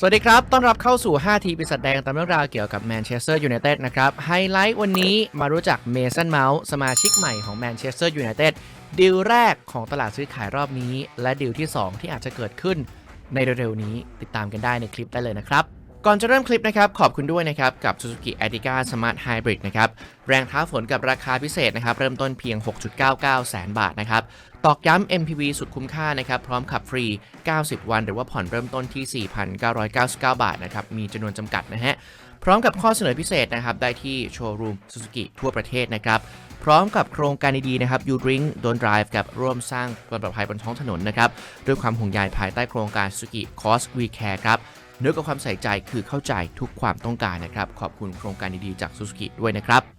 สวัสดีครับ ต้อนรับเข้าสู่ 5 ทีปีศาจแดงตามเรื่องราวเกี่ยวกับแมนเชสเตอร์ยูไนเต็ดนะครับ ไฮไลท์วันนี้มารู้จักเมสันเมาส์สมาชิกใหม่ของแมนเชสเตอร์ยูไนเต็ดดีลแรกของตลาดซื้อขายรอบนี้ และดีลที่ 2 ที่อาจจะเกิดขึ้นในเร็วๆนี้ติดตามกันได้ในคลิปได้เลยนะครับ ก่อนจะเริ่มคลิปนะครับ ขอบคุณด้วยนะครับ กับ Suzuki Ertiga Smart Hybrid นะครับ แรงท้าฝนกับราคาพิเศษนะครับ เริ่มต้นเพียง 6.99 แสนบาทนะครับ ตอกย้ำ MPV สุดคุ้มค่านะครับ พร้อมขับฟรี 90 วัน หรือว่าผ่อนเริ่มต้นที่ 4,999 บาทนะครับ มีจำนวนจำกัดนะฮะ พร้อมกับข้อเสนอพิเศษนะครับ ได้ที่โชว์รูม Suzuki ทั่วประเทศนะครับ พร้อมกับโครงการดีๆนะครับ You Drink Don't Drive กับร่วมสร้างความปลอดภัยบนท้องถนนนะครับ ด้วยความห่วงใยภายใต้โครงการ Suzuki Cost We Care ครับเนื้อกับความใส่ใจคือเข้าใจทุกความต้องการนะครับ ขอบคุณโครงการดีๆจาก Suzuki ด้วยนะครับ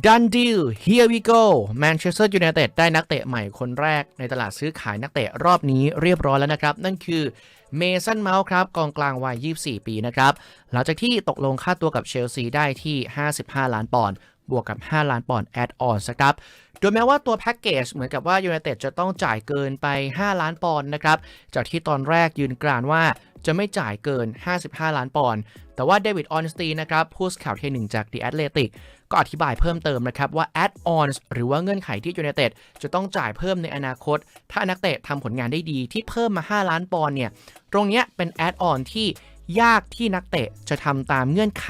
Done deal here we go Manchester United ได้นักเตะใหม่คนแรกในตลาดซื้อขายนักเตะรอบนี้เรียบร้อยแล้วนะครับ นั่นคือเมสันเมาส์ครับกองกลางวัย 24 ปีนะครับ หลังจากที่ตกลงค่าตัวกับเชลซีได้ที่ 55 ล้านปอนด์บวกกับ 5 ล้านปอนด์แอดออนนะครับโดยแม้ว่าตัวแพ็กเกจเหมือนกับว่ายูไนเต็ดจะต้องจ่ายเกินไป 5 ล้านปอนด์นะครับ จากที่ตอนแรกยืนกรานว่า จะไม่จ่ายเกิน 55 ล้านปอนด์ แต่ว่าเดวิดออนสตีนะครับผู้สข่าวเทหนึ่งจาก The Athletic ก็อธิบายเพิ่มเติมนะครับว่า add-ons หรือว่าเงื่อนไขที่ยูไนเต็ดจะต้องจ่ายเพิ่มในอนาคต ถ้านักเตะทำผลงานได้ดีที่เพิ่มมา 5 ล้านปอนด์เนี่ย ตรงเนี้ยเป็น add-on ที่ยากที่นักเตะจะทำตามเงื่อนไข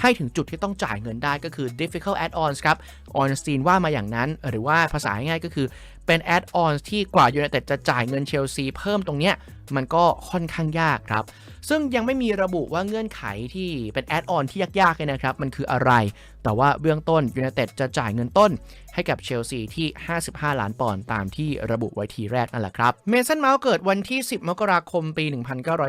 ให้ถึงจุดที่ต้องจ่ายเงินได้ก็คือ difficult add-ons ครับออนสตีนว่ามาอย่างนั้น หรือว่าภาษาง่ายๆก็คือ เป็น add-ons ที่กว่ายูไนเต็ดจะจ่ายเงินเชลซีเพิ่มตรงเนี้ยมันก็ค่อนข้างยากครับ ซึ่งยังไม่มีระบุว่าเงื่อนไขที่เป็นแอดออนที่ยากๆเลยนะครับ มันคืออะไร แต่ว่าเบื้องต้นยูไนเต็ดจะจ่ายเงินต้นให้กับเชลซีที่ 55 ล้านปอนด์ตามที่ระบุไว้ทีแรกนั่นแหละครับ เมสันเมาส์เกิดวันที่ 10 มกราคมปี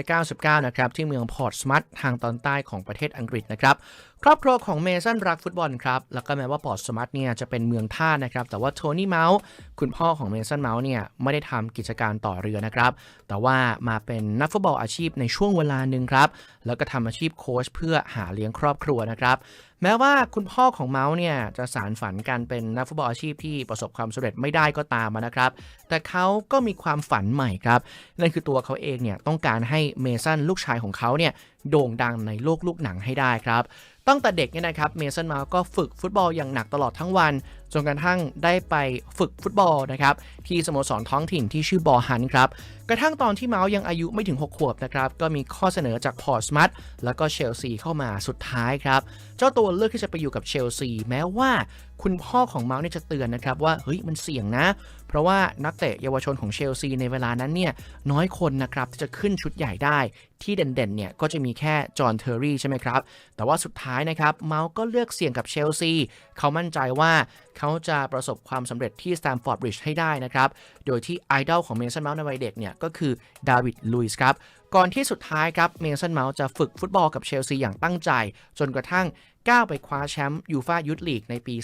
1999 นะครับ ที่เมืองพอร์ตสมัตทางตอนใต้ของประเทศอังกฤษนะครับ ครอบครัวของเมสันรักฟุตบอลครับ แล้วก็แม้ว่าพอร์ตสมัตเนี่ยจะเป็นเมืองท่านะครับ แต่ว่าโทนี่เมาส์คุณพ่อ่อของเมสันเมาส์เนี่ยไม่ได้ทำกิจการต่อเรือนะครับ แต่ว่ามาเป็นนักฟุตบอลอาชีพในช่วงเวลาหนึ่งครับ แล้วก็ทำอาชีพโค้ชเพื่อหาเลี้ยงครอบครัวนะครับ แม้ว่าคุณพ่อของเมาส์เนี่ยจะสารฝันการเป็นนักฟุตบอลอาชีพที่ประสบความสำเร็จไม่ได้ก็ตามนะครับ แต่เขาก็มีความฝันใหม่ครับ นั่นคือตัวเขาเองเนี่ยต้องการให้เมสันลูกชายของเขาเนี่ยโด่งดังในโลกลูกหนังให้ได้ครับตั้งแต่เด็กเนี่ยนะครับเมสันมาก็ฝึกฟุตบอลอย่างหนักตลอดทั้งวัน จนกระทั่งได้ไปฝึกฟุตบอลนะครับที่สโมสรท้องถิ่นที่ชื่อบอฮันครับกระทั่งตอนที่เมาส์ยังอายุไม่ถึง 6 ขวบนะครับ ก็มีข้อเสนอจากพอร์สมัตแล้วก็เชลซีเข้ามาสุดท้ายครับ เจ้าตัวเลือกที่จะไปอยู่กับเชลซีแม้ว่าคุณพ่อของเมาส์เนี่ยจะเตือนนะครับว่าเฮ้ยมันเสี่ยงนะ เพราะว่านักเตะเยาวชนของเชลซีในเวลานั้นเนี่ยน้อยคนนะครับที่จะขึ้นชุดใหญ่ได้ที่เด่นๆเนี่ยก็จะมีแค่จอห์นเทอร์รี่ใช่ไหมครับ แต่ว่าสุดท้ายนะครับเมาส์ก็เลือกเสี่ยงกับเชลซีเขามั่นใจว่าเขาจะประสบความสำเร็จที่สแตมฟอร์ดบริดจ์ให้ได้นะครับ โดยที่ไอดอลของเมสันเมาส์ในวัยเด็กเนี่ยก็คือดาวิดลุยส์ครับก่อนที่สุดท้ายครับเมสันเมาส์จะฝึกฟุตบอลกับเชลซีอย่างตั้งใจ จนกระทั่งก้าวไปคว้าแชมป์ยูฟายุทธลีกในปี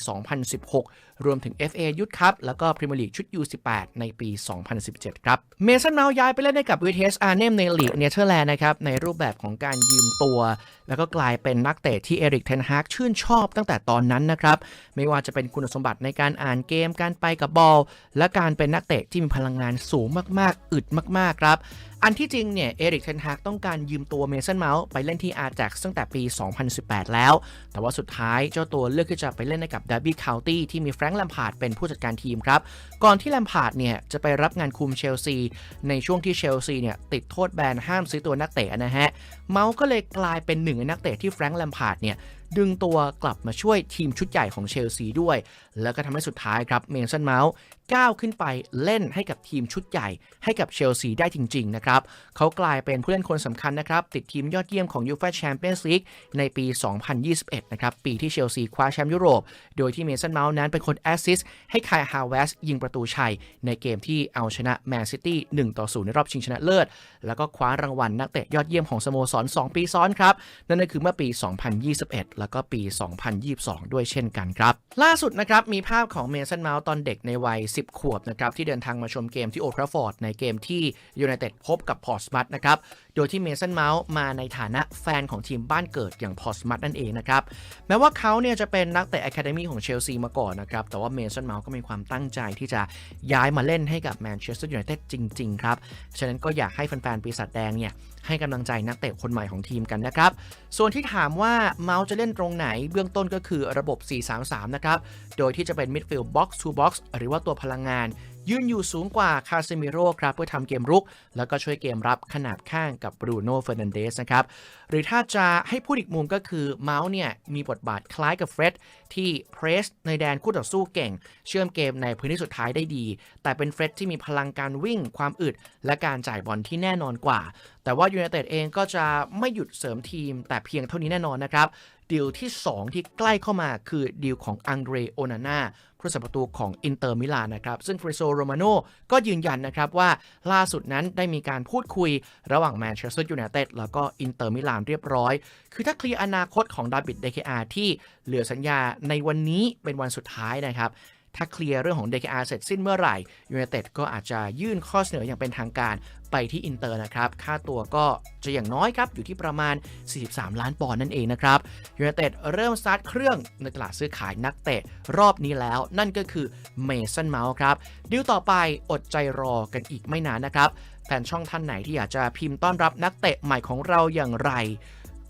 2016 รวมถึง FA ยุทธครับ แล้วก็พรีเมียร์ลีกชุด U18 ในปี 2017 ครับ เมสันเมาส์ย้ายไปเล่นให้กับ VTS Arnhem ในลีกเนเธอร์แลนด์นะครับในรูปแบบของการยืมตัว แล้วก็กลายเป็นนักเตะที่เอริกเทนฮากชื่นชอบตั้งแต่ตอนนั้นนะครับ ไม่ว่าจะเป็นคุณสมบัติในการอ่านเกมการไปกับบอล และการเป็นนักเตะที่มีพลังงานสูงมากๆ อึดมากๆครับ อันที่จริงเนี่ยเอริกเทนฮากต้องการยืมตัวเมสันเมาส์ไปเล่นที่อาร์แจ็กตั้งแต่ปี 2018 แล้ว แต่ว่าสุดท้ายเจ้าตัวเลือกที่จะไปเล่นในกับดาร์บี้คาวตี้ที่มีแฟรงค์แลมพาร์ดเป็นผู้จัดการทีมครับ ก่อนที่แลมพาร์ดเนี่ยจะไปรับงานคุมเชลซี ในช่วงที่เชลซีเนี่ยติดโทษแบนห้ามซื้อตัวนักเตะนะฮะ เมาส์ก็เลยกลายเป็นหนึ่งในนักเตะที่แฟรงค์แลมพาร์ดเนี่ย ดึงตัวกลับมาช่วยทีมชุดใหญ่ของเชลซีด้วย แล้วก็ทำให้สุดท้ายครับเมสันเมาส์ก้าวขึ้นไปเล่นให้กับทีมชุดใหญ่ ให้กับเชลซีได้จริง ๆ นะครับ เขากลายเป็นผู้เล่นคนสำคัญนะครับ ติดทีมยอดเยี่ยมของยูฟ่าแชมเปี้ยนส์ลีกในปี 2021 นะครับ ปีที่เชลซีคว้าแชมป์ยุโรป โดยที่เมสันเมาส์นั้นเป็นคนแอสซิสต์ให้คายฮาวเวสยิงประตูชัย ในเกมที่เอาชนะแมนซิตี้1ต่อ0ในรอบชิงชนะเลิศ แล้วก็คว้ารางวัลนักเตะยอดเยี่ยมของสโมสร 2 ปีซ้อนครับนั่นก็คือเมื่อปี 2021แล้วก็ปี 2022 ด้วยเช่นกันครับ ล่าสุดนะครับ มีภาพของเมสันเมาส์ตอนเด็กในวัย 10 ขวบนะครับ ที่เดินทางมาชมเกมที่โอทราฟอร์ดในเกมที่ยูไนเต็ดพบกับพอร์สมัตนะครับโดยที่เมสันเมาส์มาในฐานะแฟนของทีมบ้านเกิดอย่างพอสมัตนั่นเองนะครับ แม้ว่าเขาเนี่ยจะเป็นนักเตะอะคาเดมีของเชลซีมาก่อนนะครับ แต่ว่าเมสันเมาส์ก็มีความตั้งใจที่จะย้ายมาเล่นให้กับแมนเชสเตอร์ยูไนเต็ดจริง ๆ ครับ ฉะนั้นก็อยากให้แฟนๆ ปีศาจแดงเนี่ยให้กำลังใจนักเตะคนใหม่ของทีมกันนะครับ ส่วนที่ถามว่าเมาส์จะเล่นตรงไหนเบื้องต้นก็คือระบบ 4-3-3 นะครับ โดยที่จะเป็นมิดฟิลด์บ็อกซ์ทูบ็อกซ์หรือว่าตัวพลังงาน ยืนอยู่สูงกว่าคาเซมิโร่ครับเพื่อทำเกมรุก แล้วก็ช่วยเกมรับขนาบข้างกับบรูโน่เฟอร์นันเดสนะครับ หรือถ้าจะให้พูดอีกมุมก็คือเมาส์เนี่ยมีบทบาทคล้ายกับเฟร็ดที่เพรสในแดนคู่ต่อสู้เก่ง เชื่อมเกมในพื้นที่สุดท้ายได้ดี แต่เป็นเฟร็ดที่มีพลังการวิ่ง ความอึด และการจ่ายบอลที่แน่นอนกว่า แต่ว่ายูไนเต็ดเองก็จะไม่หยุดเสริมทีม แต่เพียงเท่านี้แน่นอนนะครับดีลที่ 2 ที่ใกล้เข้ามาคือดีลของอังเดรโอนาน่า ผู้รักษประตูของอินเตอร์มิลานนะครับ ซึ่งฟริโซโรมาโนก็ยืนยันนะครับว่าล่าสุดนั้นได้มีการพูดคุยระหว่างแมนเชสเตอร์ยูไนเต็ดแล้วก็อินเตอร์มิลานเรียบร้อย คือถ้าเคลียร์อนาคตของดาบิดเดคอาที่เหลือสัญญาในวันนี้เป็นวันสุดท้ายนะครับถ้าเคลียร์เรื่องของ DKR เสร็จสิ้นเมื่อไหร่ยู i นเต็ดก็อาจจะยื่นข้อเสนออย่างเป็นทางการ ไปที่อินเตอร์นะครับ ค่าตัวก็จะอย่างน้อยครับ อยู่ที่ประมาณ 43 ล้านปอนด์นั่นเองนะครับยู i นเต็ดเริ่มสตาร์ทเครื่องในตลาดซื้อขายนักเตะรอบนี้แล้ว นั่นก็คือเมสันเมาส์ครับดิวต่อไปอดใจรอกันอีกไม่นานนะครับแฟนช่องท่านไหนที่อยากจะพิมพ์ต้อนรับนักเตะใหม่ของเราอย่างไร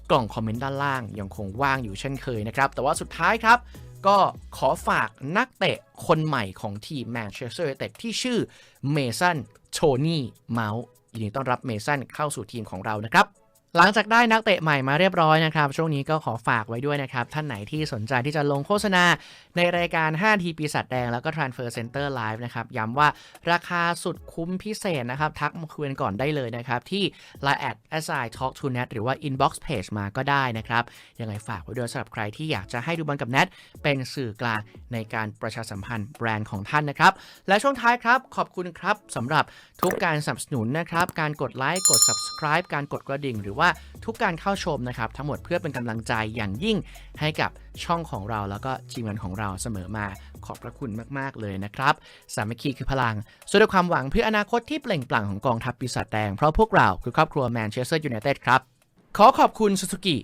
กล่องคอมเมนต์ด้านล่างยังคงว่างอยู่เช่นเคยนะครับ แต่ว่าสุดท้ายครับก็ขอฝากนักเตะคนใหม่ของทีมแมนเชสเตอร์ยูไนเต็ดที่ชื่อเมสันโทนี่เมาส์ ยินดีต้อนรับเมสันเข้าสู่ทีมของเรานะครับ หลังจากได้นักเตะใหม่มาเรียบร้อยนะครับ ช่วงนี้ก็ขอฝากไว้ด้วยนะครับ ท่านไหนที่สนใจที่จะลงโฆษณาในรายการ 5 ทีปีศาจแดงแล้วก็ Transfer Center Live นะครับ ย้ำว่าราคาสุดคุ้มพิเศษนะครับ ทักมาคุยกันก่อนได้เลยนะครับ ที่ Line at s i talk to net หรือว่า inbox page มาก็ได้นะครับ ยังไงฝากไว้ด้วยสำหรับใครที่อยากจะให้ดูบอลกับแนทเป็นสื่อกลางในการประชาสัมพันธ์แบรนด์ของท่านนะครับและช่วงท้ายครับขอบคุณครับสำหรับทุกการสนับสนุนนะครับการกดไลค์กด subscribe การกดกระดิ่งหรือว่าทุกการเข้าชมนะครับทั้งหมดเพื่อเป็นกำลังใจอย่างยิ่งให้กับช่องของเราแล้วก็ทีมงานของเราเสมอมาขอบพระคุณมากๆเลยนะครับสามัคคีคือพลังสู้ด้วยความหวังเพื่ออนาคตที่เปล่งปลั่งของกองทัพปีศาจแดงเพราะพวกเราคือครอบครัวแมนเชสเตอร์ยูไนเต็ดครับขอขอบคุณซูซูกิ